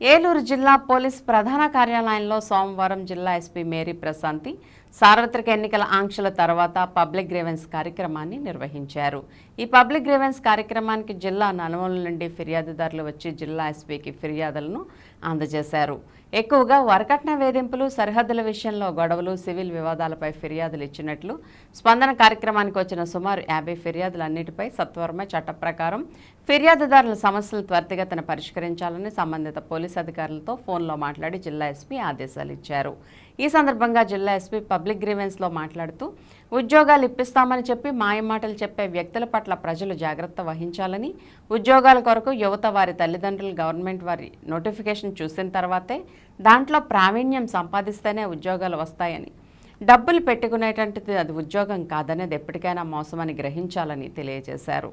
ఏలూరు జిల్లా పోలీస్ ప్రధాన కార్యాలయంలో సోమవారం జిల్లా ఎస్పీ మేరీ ప్రశాంతి సార్వత్రిక ఎన్నికల ఆంక్షల తర్వాత పబ్లిక్ గ్రీవెన్స్ కార్యక్రమాన్ని నిర్వహించారు. ఈ పబ్లిక్ గ్రీవెన్స్ కార్యక్రమానికి జిల్లా నలుమూల నుండి ఫిర్యాదుదారులు వచ్చి జిల్లా ఎస్పీకి ఫిర్యాదులను అందజేశారు. ఎక్కువగా వరకట్న వేధింపులు సరిహద్దుల విషయంలో గొడవలు సివిల్ వివాదాలపై ఫిర్యాదులు ఇచ్చినట్లు స్పందన కార్యక్రమానికి వచ్చిన సుమారు యాభై ఫిర్యాదులన్నిటిపై సత్వరమే చట్ట ప్రకారం ఫిర్యాదుదారుల సమస్యలు త్వరితగతిన పరిష్కరించాలని సంబంధిత పోలీస్ అధికారులతో ఫోన్లో మాట్లాడి జిల్లా ఎస్పీ ఆదేశాలు ఇచ్చారు. ఈ సందర్భంగా జిల్లా ఎస్పీ పబ్లిక్ గ్రీవెన్స్లో మాట్లాడుతూ ఉద్యోగాలు ఇప్పిస్తామని చెప్పి మాయమాటలు చెప్పే వ్యక్తుల పట్ల ప్రజలు జాగ్రత్త వహించాలని ఉద్యోగాల కొరకు యువత వారి తల్లిదండ్రులు గవర్నమెంట్ వారి నోటిఫికేషన్ చూసిన తర్వాతే దాంట్లో ప్రావీణ్యం సంపాదిస్తేనే ఉద్యోగాలు వస్తాయని డబ్బులు పెట్టుకునేటువంటిది అది ఉద్యోగం కాదనేది ఎప్పటికైనా మోసమని గ్రహించాలని తెలియజేశారు.